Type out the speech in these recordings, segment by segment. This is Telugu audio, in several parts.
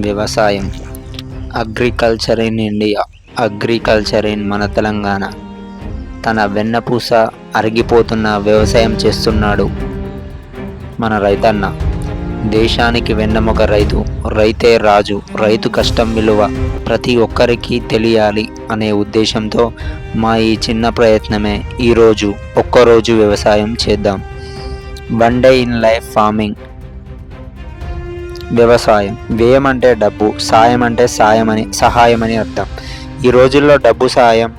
వ్యవసాయం. Agriculture in India agriculture in మన తెలంగాణ. తన వెన్నపూస అరిగిపోతున్న వ్యవసాయం చేస్తున్నాడు మన రైతన్న. దేశానికి వెన్నెముక రైతు రైతే రాజు రైతు కష్టం విలువ ప్రతి ఒక్కరికి తెలియాలి అనే ఉద్దేశంతో మా ఈ చిన్న ప్రయత్నమే ఈరోజు ఒక్కరోజు వ్యవసాయం చేద్దాం. One day in life farming వ్యవసాయం. వ్యయం అంటే డబ్బు సాయం అంటే సాయం అని సహాయం అని అర్థం. ఈ రోజుల్లో డబ్బు సాయం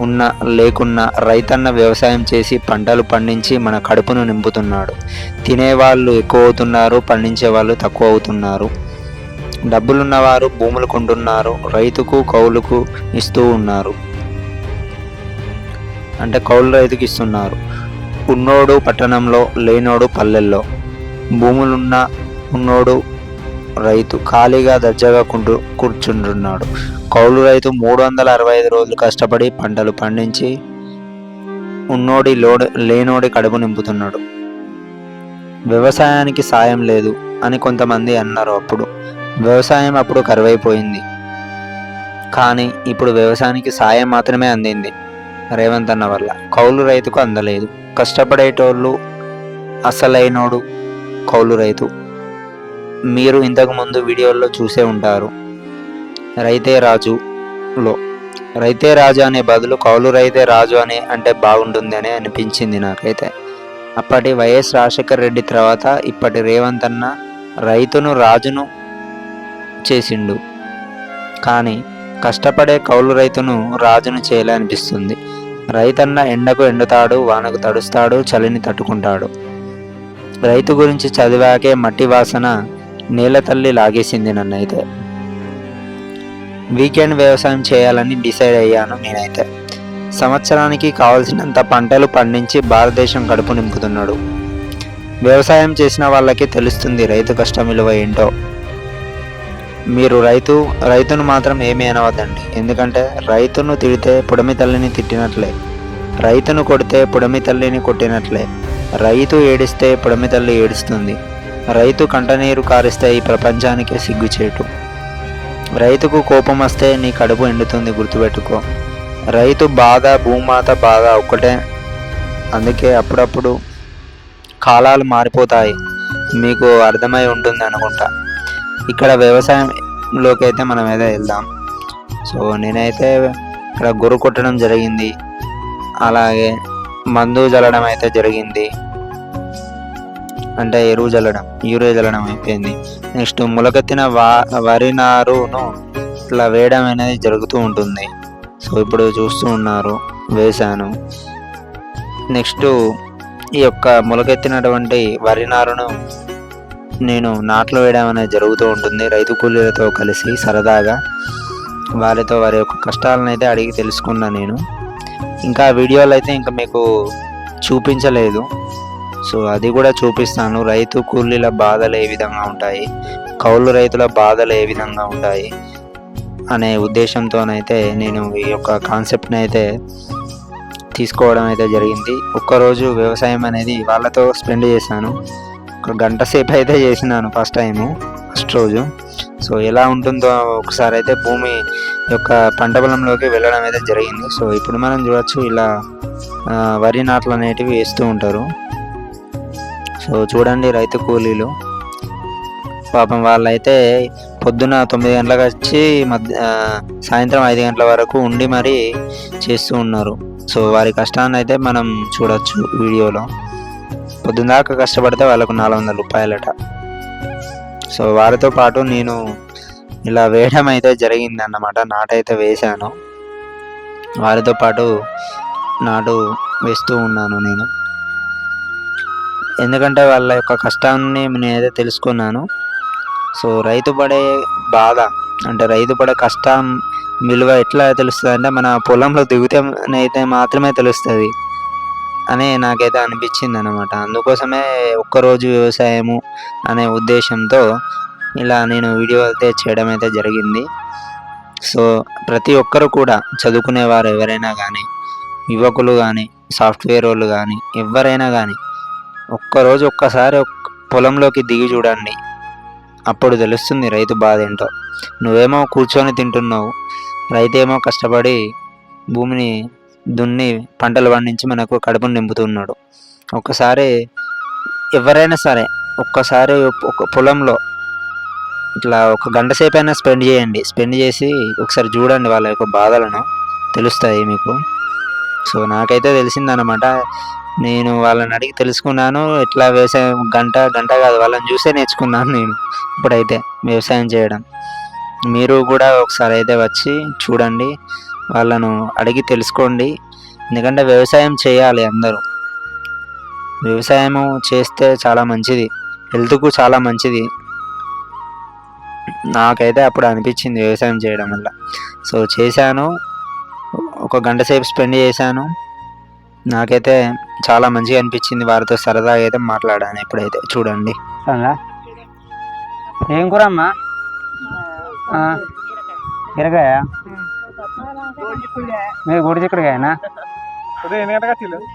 ఉన్న లేకున్నా రైతన్న వ్యవసాయం చేసి పంటలు పండించి మన కడుపును నింపుతున్నాడు. తినేవాళ్ళు ఎక్కువ అవుతున్నారు పండించే వాళ్ళు తక్కువ అవుతున్నారు డబ్బులున్నవారు భూములు కొంటున్నారు రైతుకు కౌలుకు ఇస్తూ ఉన్నారు. అంటే కౌలు రైతుకి ఇస్తున్నారు. ఉన్నోడు పట్టణంలో లేనోడు పల్లెల్లో. భూములున్న ఉన్నోడు రైతు ఖాళీగా దర్జాగా కుంటు కూర్చుంటున్నాడు కౌలు రైతు మూడు వందల అరవై ఐదు రోజులు కష్టపడి పంటలు పండించి ఉన్నోడి లోడు లేనోడి కడుపు నింపుతున్నాడు. వ్యవసాయానికి సాయం లేదు అని కొంతమంది అన్నారు అప్పుడు. వ్యవసాయం అప్పుడు కరువైపోయింది. కానీ ఇప్పుడు వ్యవసాయానికి సాయం మాత్రమే అందింది రేవంత్ అన్న వల్ల. కౌలు రైతుకు అందలేదు. కష్టపడేటోళ్ళు అసలైనోడు కౌలు రైతు. మీరు ఇంతకు ముందు వీడియోల్లో చూసే ఉంటారు. రైతే రాజులో రైతే రాజు అనే బదులు కౌలు రైతే రాజు అని అంటే బాగుంటుంది అని అనిపించింది నాకైతే. అప్పటి వైఎస్ రాజశేఖర్ రెడ్డి తర్వాత ఇప్పటి రేవంత్ అన్న రైతును రాజును చేసిండు. కానీ కష్టపడే కౌలు రైతును రాజును చేయాలనిపిస్తుంది. రైతన్న ఎండకు ఎండుతాడు వానకు తడుస్తాడు చలిని తట్టుకుంటాడు. రైతు గురించి చదివాకే మట్టి వాసన నేల తల్లి లాగేసింది నన్నైతే. వీకెండ్ వ్యవసాయం చేయాలని డిసైడ్ అయ్యాను నేనైతే. సంవత్సరానికి కావలసినంత పంటలు పండించి భారతదేశం కడుపు నింపుతున్నాడు. వ్యవసాయం చేసిన వాళ్ళకి తెలుస్తుంది రైతు కష్టం విలువ ఏంటో. మీరు రైతు రైతును మాత్రం ఏమీ అనవద్దండి. ఎందుకంటే రైతును తిడితే పుడమి తల్లిని తిట్టినట్లే. రైతును కొడితే పుడమి తల్లిని కొట్టినట్లే. రైతు ఏడిస్తే పుడమి తల్లి ఏడుస్తుంది. రైతు కంటనీరు కారిస్తే ఈ ప్రపంచానికే సిగ్గుచేటు. రైతుకు కోపం వస్తే నీ కడుపు ఎండుతుంది గుర్తుపెట్టుకో. రైతు బాధ భూమాత బాధ ఒక్కటే. అందుకే అప్పుడప్పుడు కాలాలు మారిపోతాయి. మీకు అర్థమై ఉంటుంది అనుకుంటా. ఇక్కడ వ్యవసాయంలోకి అయితే మనం ఏదో వెళ్దాం. సో నేనైతే ఇక్కడ గొర్రు కొట్టడం జరిగింది. అలాగే మందు చల్లడం అయితే జరిగింది. అంటే ఎరువు చల్లడం యూరియా చల్లడం అయిపోయింది. నెక్స్ట్ మొలకెత్తిన వా వరి నారును ఇట్లా వేయడం అనేది జరుగుతూ ఉంటుంది. సో ఇప్పుడు చూస్తూ ఉన్నారు వేశాను. నెక్స్ట్ ఈ యొక్క మొలకెత్తినటువంటి వరి నారును నేను నాట్లు వేయడం అనేది జరుగుతూ ఉంటుంది. రైతు కూలీలతో కలిసి సరదాగా వారితో వారి యొక్క కష్టాలను అయితే అడిగి తెలుసుకున్నా నేను. ఇంకా వీడియోలు అయితే ఇంకా మీకు చూపించలేదు. సో అది కూడా చూపిస్తాను. రైతు కూలీల బాధలు ఏ విధంగా ఉంటాయి? కౌలు రైతుల బాధలు ఏ విధంగా ఉంటాయి? అనే ఉద్దేశంతోనైతే నేను ఈ యొక్క కాన్సెప్ట్ని అయితే తీసుకోవడం అయితే జరిగింది. ఒక్కరోజు వ్యవసాయం అనేది వాళ్ళతో స్పెండ్ చేశాను. ఒక గంట సేపు అయితే చేసినాను ఫస్ట్ టైము ఫస్ట్ రోజు. సో ఎలా ఉంటుందో ఒకసారి అయితే భూమి యొక్క పంట పొలంలోకి వెళ్ళడం అయితే జరిగింది. సో ఇప్పుడు మనం చూడొచ్చు ఇలా వరి నాట్లు అనేటివి వేస్తూ ఉంటారు. సో చూడండి రైతు కూలీలు. పాపం వాళ్ళైతే పొద్దున తొమ్మిది గంటలకు వచ్చి మధ్య సాయంత్రం ఐదు గంటల వరకు ఉండి మరీ చేస్తూ ఉన్నారు. సో వారి కష్టాన్ని అయితే మనం చూడొచ్చు వీడియోలో. పొద్దున దాకా కష్టపడితే వాళ్ళకు నాలుగు వందల రూపాయలట. సో వారితో పాటు నేను ఇలా వేయడం అయితే జరిగింది అన్నమాట నాటైతే వేశాను. వారితో పాటు నాటు వేస్తూ ఉన్నాను నేను. ఎందుకంటే వాళ్ళ యొక్క కష్టాన్ని నేనైతే తెలుసుకున్నాను. సో రైతు పడే బాధ అంటే రైతు పడే కష్టం విలువ ఎట్లా తెలుస్తుంది అంటే మన పొలంలో దిగితే మాత్రమే తెలుస్తుంది అని నాకైతే అనిపించింది అనమాట అందుకోసమే ఒక్కరోజు వ్యవసాయము అనే ఉద్దేశంతో ఇలా నేను వీడియో అయితే చేయడం అయితే జరిగింది. సో ప్రతి ఒక్కరు కూడా చదువుకునేవారు ఎవరైనా కానీ యువకులు కానీ సాఫ్ట్వేర్ వాళ్ళు కానీ ఎవరైనా కానీ ఒక్కరోజు ఒక్కసారి పొలంలోకి దిగి చూడండి. అప్పుడు తెలుస్తుంది రైతు బాధ ఏంటో. నువ్వేమో కూర్చొని తింటున్నావు. రైతేమో ఏమో కష్టపడి భూమిని దున్ని పంటలు పండించి మనకు కడుపును నింపుతున్నాడు. ఒక్కసారి ఎవరైనా సరే ఒక్కసారి ఒక పొలంలో ఇట్లా ఒక గంట సేపు అయినా స్పెండ్ చేయండి. స్పెండ్ చేసి ఒకసారి చూడండి వాళ్ళ యొక్క బాధలను. తెలుస్తాయి మీకు. సో నాకైతే తెలిసిందనమాట నేను వాళ్ళని అడిగి తెలుసుకున్నాను. ఎట్లా వ్యవసాయం గంట గంట కాదు వాళ్ళని చూసే నేర్చుకున్నాను నేను ఇప్పుడైతే వ్యవసాయం చేయడం. మీరు కూడా ఒకసారి అయితే వచ్చి చూడండి. వాళ్ళను అడిగి తెలుసుకోండి. ఎందుకంటే వ్యవసాయం చేయాలి అందరూ. వ్యవసాయము చేస్తే చాలా మంచిది. హెల్త్కు చాలా మంచిది. నాకైతే అప్పుడు అనిపించింది వ్యవసాయం చేయడం వల్ల. సో చేశాను. ఒక గంట సేపు స్పెండ్ చేశాను. నాకైతే చాలా మంచిగా అనిపించింది వారితో సరదాగా అయితే మాట్లాడాను ఇప్పుడైతే చూడండి. ఏం కూర అమ్మా? బీరకాయ. మీరు గుడి చిక్కుడుకాయనా?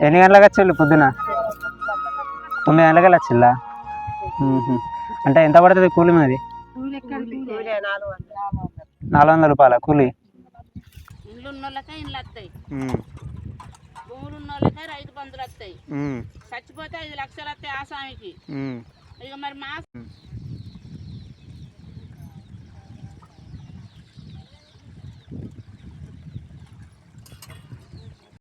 ఎన్ని గంటలకు వచ్చిల్లు? పొద్దున? తొమ్మిది గంటలకు వచ్చిల్లా. అంటే ఎంత పడుతుంది కూలి మీది? నాలుగు వందల రూపాయల కూలి. ఇండ్లు ఇండ్లు వస్తాయి. భూములు ఉన్నోళ్ళకే రైతు బంధులు వస్తాయి. చచ్చిపోతే ఐదు లక్షలు వస్తాయి ఆసామికి మ్మ్. ఇక మరి మా